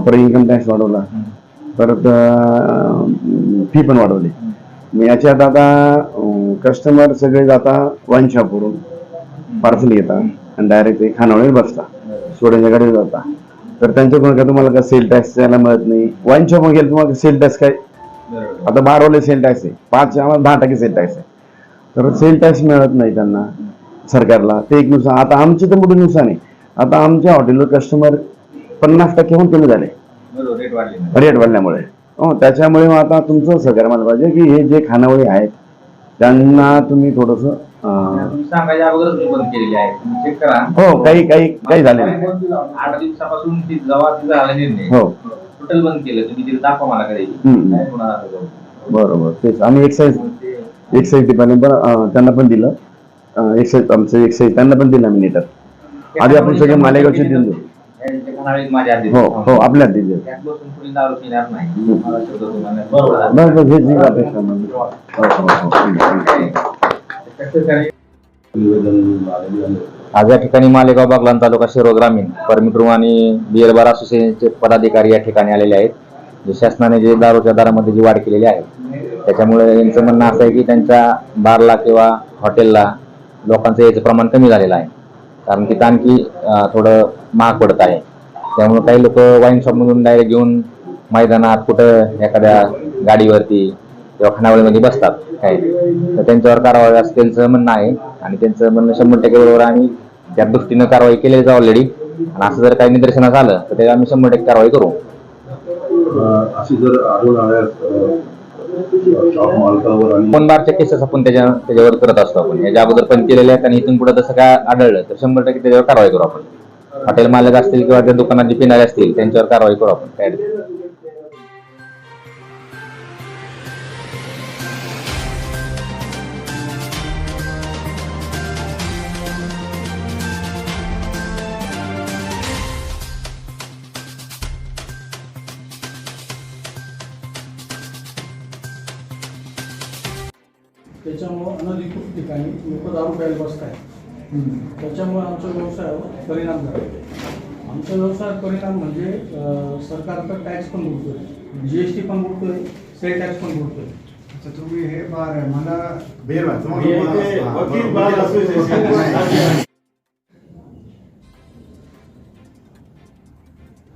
पर income tax वाढवला. परत fee पण वाढवली. मग याच्यात आता कस्टमर सगळे जाता वाईन शॉपवरून पार्सल घेता आणि डायरेक्ट ते खानावळी बसता. सोड्याच्या गाडीवर जाता. तर त्यांच्याकडून काय तुम्हाला का सेल टॅक्स द्यायला मिळत नाही? वाईन शॉप गेलं तुम्हाला सेल टॅक्स काय? आता बारावले सेल टॅक्स आहे. पाच आम्हाला दहा टक्के सेल टॅक्स आहे. तर सेल टॅक्स मिळत नाही त्यांना सरकारला. ते एक नुकसान. आता आमचे तर मोठे नुकसान आहे. आता आमच्या हॉटेलवर कस्टमर पन्नास टक्क्याहून कमी झाले. रेट वाढले रेट वाढल्यामुळे. हो त्याच्यामुळे मग आता तुमचं सहकार्य मला पाहिजे की हे जे खानावळी आहेत त्यांना तुम्ही थोडस हो काही काही काही झाले नाही. आठ दिवसापासून हो. टोटल बंद केलं. तुम्ही तिथे दाखवा मला जाऊ. बरोबर. तेच. आम्ही एक्साईज एक्साईज डिपार्टमेंट पण त्यांना पण दिलं. एक्साईज आमचं एक्साईज त्यांना पण दिलं आम्ही लेटर आधी आपण सगळे मालेगावचे दिले त्यांच्या खानावळीत माझ्या आधी हो हो आपल्या दिले अपेक्षा. हो, हो, हो. करायचं? आज या ठिकाणी मालेगाव बागलाण तालुका शिरो ग्रामीण परमिट आणि बिअर बार असोसिएशनचे पदाधिकारी या ठिकाणी आलेले आहेत. जे शासनाने जे दारूच्या दरामध्ये जी वाढ केलेली आहे त्याच्यामुळे यांचं म्हणणं असं आहे की त्यांच्या बारला किंवा हॉटेलला लोकांचं याचं प्रमाण कमी झालेलं आहे. कारण तिथं आणखी थोडं महाग पडत आहे. त्यामुळे काही लोक वाईन शॉपमधून डायरेक्ट घेऊन मैदानात कुठं एखाद्या गाडीवरती किंवा खानावळीमध्ये बसतात. काय? तर त्यांच्यावर कारवाई असं त्यांचं म्हणणं आहे. आणि त्यांचं म्हणणं शंभर टक्के बरोबर आणि त्या दृष्टीनं कारवाई केलेली आहे ऑलरेडी आणि असं जर काही निदर्शनास आलं तर त्याला आम्ही शंभर टक्के कारवाई करू. अशी जर आढळून आल्यास शॉप पण बारच्या केसेस आपण त्याच्या त्याच्यावर करत असतो आपण. याच्या अगोदर पण केलेल्या आहेत आणि इथून पुढे तसं काय आढळलं तर शंभर टक्के त्याच्यावर कारवाई करू आपण. हॉटेल मालक असतील किंवा त्या दुकानाचे पिणारे असतील त्यांच्यावर कारवाई करू आपण. काय त्याच्यामुळं अनधिकृत ठिकाणी लोक दारू प्यायला बसत आहेत त्याच्यामुळे व्यवसायावर परिणाम झाला. आमच्या व्यवसायात परिणाम म्हणजे अं, सरकारचा टॅक्स पण बुडतोय जी एस टी पण बुडतोय सेल टॅक्स पण बुडतोय तुम्ही हे बार मला बेर.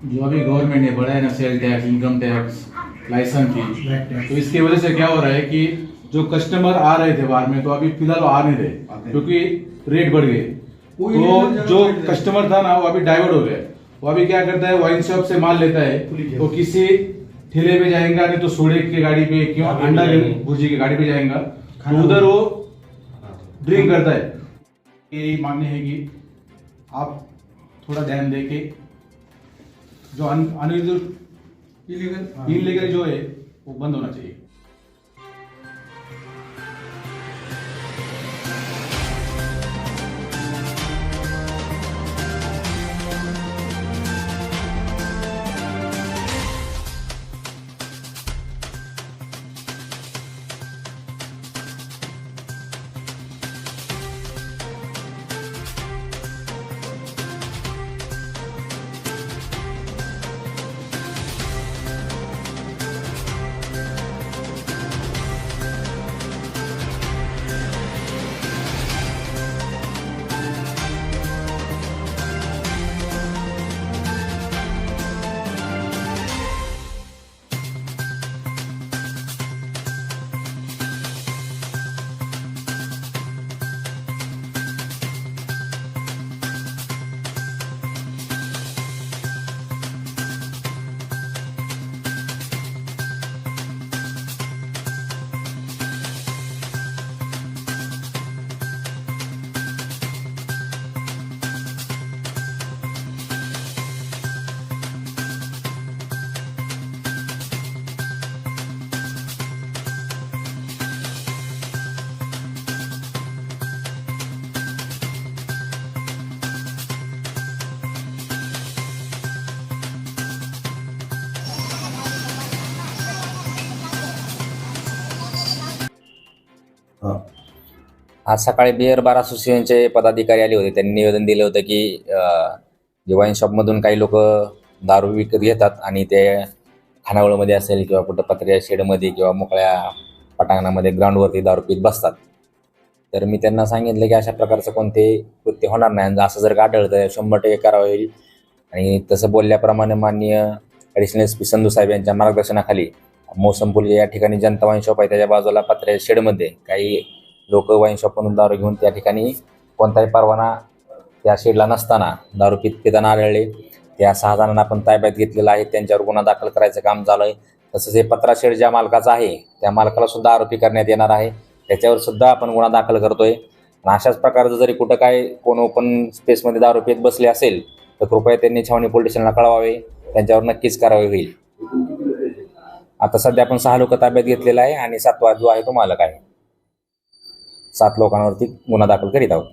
जो अभी गवर्नमेंट ने बढ़ाया ना sale tax income tax license fee तो इसकी वजह से क्या हो रहा है कि जो कस्टमर आ रहे थे बाहर में तो अभी फ़िलहाल आ नहीं रहे क्योंकि रेट बढ़ गए तो जो कस्टमर था ना वो अभी डाइवर्ट हो गया। वो अभी क्या करता है वाइन शॉप से माल लेता है वो किसी ठेले पे जाएगा नहीं तो सोडे की गाड़ी पे क्यों अंडा भुर्जी की गाड़ी पे जाएगा। तो उधर वो ड्रिंक करता है। यही मान्य है कि आप थोड़ा ध्यान दे के जो अनइलीगल इलीगल जो है वो बंद होना चाहिए। आज सकाळी बिअर बार असोसिएशनचे पदाधिकारी आले होते. त्यांनी निवेदन दिलं होतं की अं, जे वाईन शॉपमधून काही लोक दारू विकत घेतात आणि ते खानावळमध्ये असेल किंवा कुठं पत्र्या शेडमध्ये किंवा मोकळ्या पटांगणामध्ये ग्राउंडवरती दारू पीत बसतात. तर मी त्यांना सांगितलं की अशा प्रकारचं कोणते कृत्य होणार नाही. आणि असं जर का आढळलं तर शंभर टक्के कारवाई होईल. आणि तसं बोलल्याप्रमाणे माननीय ॲडिशनल एस पी संधू साहेब यांच्या मार्गदर्शनाखाली मोसम या ठिकाणी जनता वाईन शॉप आहे. त्याच्या बाजूला पत्र्या शेडमध्ये काही लोक वाईन शॉपमधून दारू घेऊन त्या ठिकाणी कोणताही परवाना त्या शेडला नसताना दारू पित पिताना आढळले. त्या सहा जणांना आपण ताब्यात घेतलेला आहे. त्यांच्यावर गुन्हा दाखल करायचं काम झालं आहे तसंच हे पत्रा शेड ज्या मालकाचा आहे त्या मालकाला सुद्धा आरोपी करण्यात येणार आहे. त्याच्यावर सुद्धा आपण गुन्हा दाखल करतोय. आणि अशाच प्रकारचं जरी कुठं काय कोण ओपन स्पेसमध्ये दारू पित बसले असेल तर कृपया त्यांनी छावणी पोलीस स्टेशनला कळवावे. त्यांच्यावर नक्कीच कारवाई होईल. आता सध्या आपण सहा लोक ताब्यात घेतलेला आहे आणि सातवा जो आहे तो मालक आहे. सात लोकांवरती गुन्हा दाखल करीत आहोत.